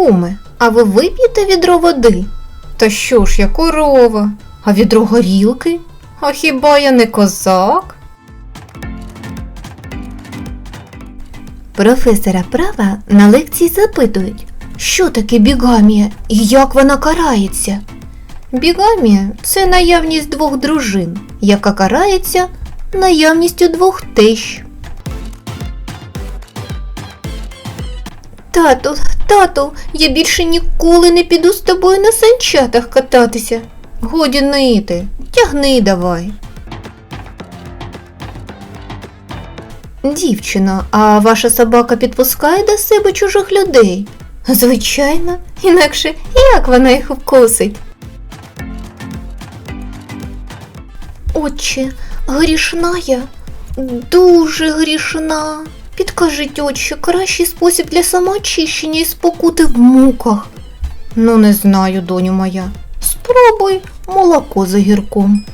Куме, а ви вип'єте відро води? Та що ж я корова, а відро горілки? А хіба я не козак? Професора права на лекції запитують, що таке бігамія і як вона карається. Бігамія це наявність двох дружин, яка карається наявністю двох тещ. Тату, тату, я більше ніколи не піду з тобою на санчатах кататися. Годі нити, тягни давай. Дівчино, а ваша собака підпускає до себе чужих людей? Звичайно, інакше як вона їх вкусить? Отче, грішна я, дуже грішна. Підкажіть, отче, кращий спосіб для самоочищення і спокути в муках. Ну, не знаю, доню моя. Спробуй молоко за гірком.